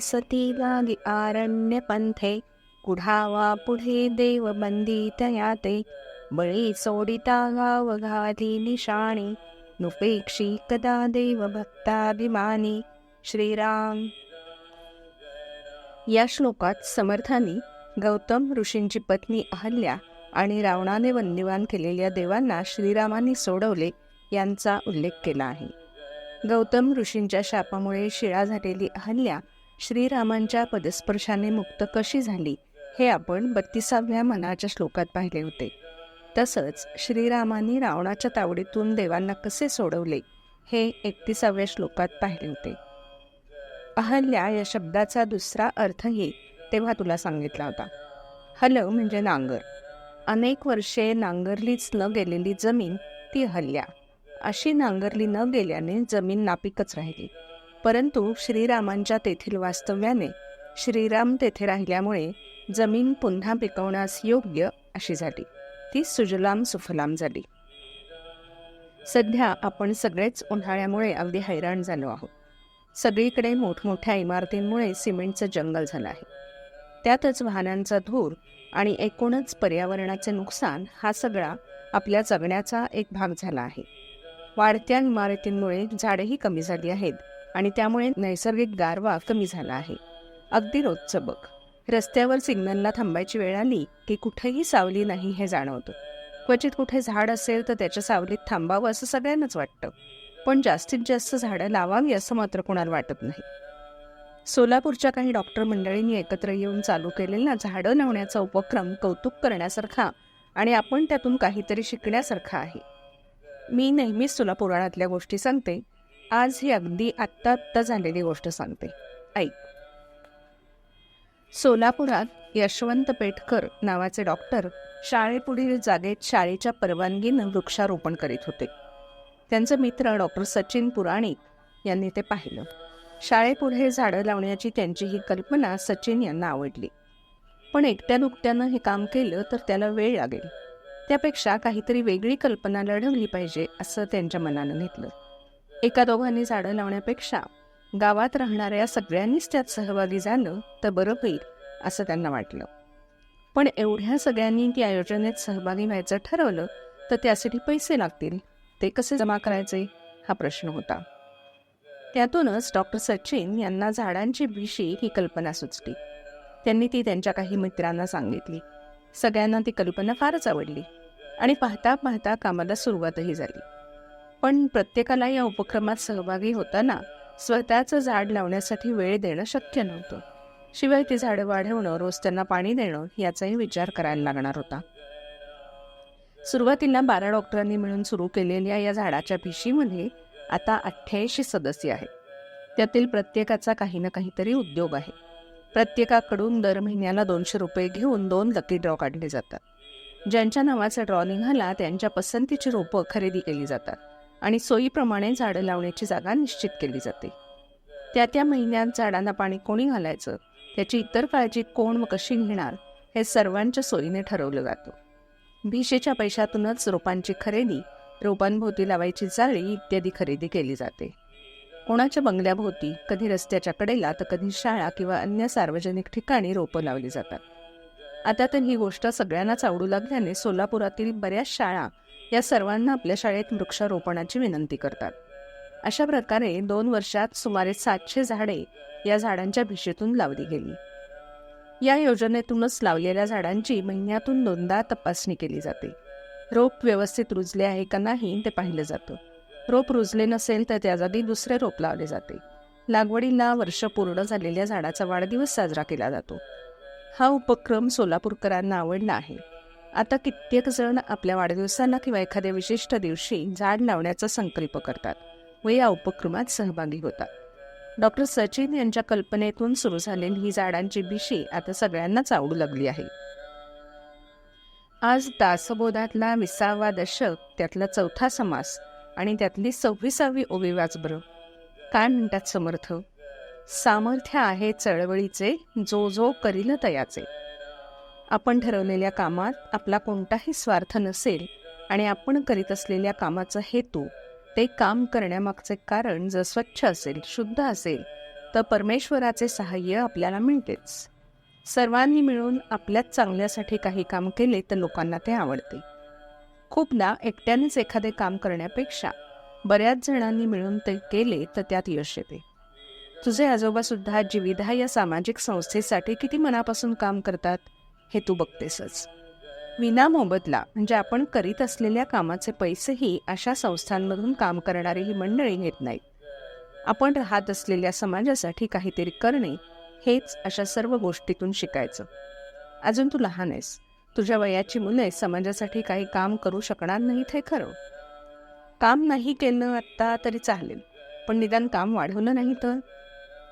सती लागी आरण्य पंथे कुढावा पुढे देव बंदित याते बळी सोडिता गाव घाली निशाणी नुपेक्षी कदा देव भक्ताभिमानी श्रीराम. या श्लोकात समर्थांनी गौतम ऋषींची पत्नी अहल्या आणि रावणाने वंदिवान केलेल्या देवांना श्रीरामांनी सोडवले यांचा उल्लेख केला आहे. गौतम ऋषींच्या शापामुळे शिळा झालेली अहल्या श्रीरामांच्या पदस्पर्शाने मुक्त कशी झाली हे आपण बत्तीसाव्या मनाच्या श्लोकात पाहिले होते. तसंच श्रीरामांनी रावणाच्या तावडीतून देवांना कसे सोडवले हे एकतीसाव्या श्लोकात पाहिले होते. अहल्या या शब्दाचा दुसरा अर्थही तेव्हा तुला सांगितला होता. हल म्हणजे नांगर. अनेक वर्षे नांगरलीच न गेलेली जमीन ती अहल्या अशी नांगरली न गेल्याने जमीन नापिकच राहिली. परंतु श्रीरामांच्या तेथील वास्तव्याने श्रीराम तेथे राहिल्यामुळे जमीन पुन्हा पिकवण्यास योग्य अशी झाली. ती सुजलाम सुफलाम झाली. सध्या आपण सगळेच उन्हाळ्यामुळे अगदी हैराण झालो आहोत. सगळीकडे मोठमोठ्या इमारतींमुळे सिमेंटचं जंगल झालं आहे. त्यातच वाहनांचा धूर आणि एकूणच पर्यावरणाचे नुकसान हा सगळा आपल्या जगण्याचा एक भाग झाला आहे. वाढत्या इमारतींमुळे झाडेही कमी झाली आहेत आणि त्यामुळे नैसर्गिक गारवा कमी झाला आहे. अगदी रोजचं बघ रस्त्यावर सिग्नलला थांबायची वेळ आली की कुठेही सावली नाही हे जाणवतं. क्वचित कुठे झाड असेल तर त्याच्या सावलीत थांबावं असं सगळ्यांनाच वाटतं. पण जास्तीत जास्त झाडं लावावी असं मात्र कोणाला वाटत नाही. सोलापूरच्या काही डॉक्टर मंडळींनी एकत्र येऊन चालू केलेला झाडं लावण्याचा उपक्रम कौतुक करण्यासारखा आणि आपण त्यातून काहीतरी शिकण्यासारखा आहे. मी नेहमीच तुला पुराणातल्या गोष्टी सांगते. आज ही अगदी आत्ता आत्ता झालेली गोष्ट सांगते. ऐक. सोलापुरात यशवंत पेठकर नावाचे डॉक्टर शाळेपुढील जागेत शाळेच्या परवानगीनं वृक्षारोपण करीत होते. त्यांचे मित्र डॉक्टर सचिन पुराणिक यांनी ते पाहिलं. शाळेपुढे झाडं लावण्याची त्यांची ही कल्पना सचिन यांना आवडली. पण एकट्या दुकट्यानं हे काम केलं तर त्याला वेळ लागेल. त्यापेक्षा काहीतरी वेगळी कल्पना लढवली पाहिजे असं त्यांच्या मनानं घेतलं. एका दोघांनी झाडं लावण्यापेक्षा गावात राहणाऱ्या सगळ्यांनीच त्यात सहभागी झालं तर बरं होईल असं त्यांना वाटलं. पण एवढ्या सगळ्यांनी त्या योजनेत सहभागी व्हायचं ठरवलं तर त्यासाठी पैसे लागतील ते कसे जमा करायचे? हा प्रश्न होता. त्यातूनच डॉक्टर सचिन यांना झाडांची भिशी ही कल्पना सुचली. त्यांनी ती त्यांच्या काही मित्रांना सांगितली. सगळ्यांना ती कल्पना फारच आवडली. आणि पाहता पाहता कामाला सुरुवातही झाली. पण प्रत्येकाला या उपक्रमात सहभागी होताना स्वतःचं झाड लावण्यासाठी वेळ देणं शक्य नव्हतं. शिवाय ती झाडं वाढवणं रोज त्यांना पाणी देणं याचाही विचार करायला लागणार होता. सुरुवातीला बारा डॉक्टरांनी मिळून सुरू केलेल्या या झाडाच्या भिशीमध्ये आता अठ्ठ्याऐंशी सदस्य आहेत. त्यातील प्रत्येकाचा काही ना काहीतरी उद्योग आहे. प्रत्येकाकडून दर महिन्याला दोनशे रुपये घेऊन दोन लकी ड्रॉ काढले जातात. ज्यांच्या नावाचा ड्रॉ निघाला त्यांच्या पसंतीची रोपं खरेदी केली जातात आणि सोयीप्रमाणे झाडं लावण्याची जागा निश्चित केली जाते. त्या त्या महिन्यात झाडांना पाणी कोणी घालायचं? त्याची इतर काळजी कोण व कशी घेणार? हे सर्वांच्या सोयीने ठरवलं जातं. भिशेच्या पैशातूनच रोपांची खरेदी रोपांभोवती लावायची जाळी इत्यादी खरेदी केली जाते. कोणाच्या बंगल्याभोवती कधी रस्त्याच्या कडेला तर कधी शाळा किंवा अन्य सार्वजनिक ठिकाणी रोपं लावली जातात. आता तर ही गोष्ट सगळ्यांनाच आवडू लागल्याने सोलापुरातील बऱ्याच शाळा या सर्वांना आपल्या शाळेत वृक्षारोपणाची विनंती करतात. अशा प्रकारे दोन वर्षात सुमारे सातशे झाडे या झाडांच्या भिशीतून लावली गेली. या योजनेतूनच लावलेल्या झाडांची महिन्यातून दोनदा तपासणी केली जाते. रोप व्यवस्थित रुजले आहे का नाही ते पाहिलं जातं. रोप रुजले नसेल तर त्या जागी दुसरे रोप लावले जाते. लागवडीला वर्ष पूर्ण झालेल्या झाडाचा वाढदिवस साजरा केला जातो. हा उपक्रम सोलापूरकरांना आवडला आहे. आता कित्येक जण आपल्या वाढदिवसाला किंवा एखाद्या विशिष्ट दिवशी झाड लावण्याचा संकल्प करतात व या उपक्रमात सहभागी होतात. डॉक्टर सचिन यांच्या कल्पनेतून सुरू झालेली ही झाडांची भिशी आता सगळ्यांनाच आवडू लागली आहे. आज दासबोधातला विसावा दशक त्यातला चौथा समास आणि त्यातली सव्वीसावी ओवी बरं काय म्हणतात समर्थ? सामर्थ्य आहे चळवळीचे जो जो करील तयाचे. आपण ठरवलेल्या कामात आपला कोणताही स्वार्थ नसेल आणि आपण करीत असलेल्या कामाचा हेतू ते काम करण्यामागचे कारण जर स्वच्छ असेल शुद्ध असेल तर परमेश्वराचे सहाय्य आपल्याला मिळतेच. सर्वांनी मिळून आपल्याच चांगल्यासाठी काही काम केले तर लोकांना ते आवडते. खूपदा एकट्यानेच एखादे काम करण्यापेक्षा बऱ्याच जणांनी मिळून ते केले तर त्यात यश येते. तुझे आजोबा सुद्धा जीविधा या सामाजिक संस्थेसाठी किती मनापासून काम करतात हे तू बघतेसच. विना मोबदला म्हणजे आपण करीत असलेल्या कामाचे पैसेही अशा संस्थांमधून काम करणारी ही मंडळी घेत नाहीत. आपण राहत असलेल्या समाजासाठी काहीतरी करणे हेच अशा सर्व गोष्टीतून शिकायचं. अजून तू लहान आहेस. तुझ्या वयाची मुले समाजासाठी काही काम करू शकणार नाहीत हे खरं. काम नाही केलं आत्ता तरी चालेल. पण निदान काम वाढवलं नाही तर?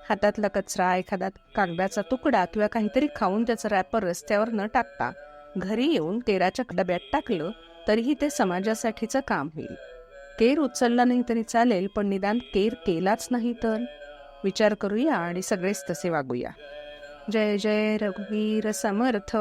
हातातला कचरा एखादा कागदाचा तुकडा किंवा काहीतरी खाऊन त्याचं रॅपर रस्त्यावर न टाकता घरी येऊन केराच्या डब्यात टाकलं तरीही ते समाजासाठीचं काम होईल. केर उचलला नाही तरी चालेल पण निदान केर केलाच नाही तर? विचार करूया आणि सगळेच तसे वागूया. जय जय रघुवीर समर्थ.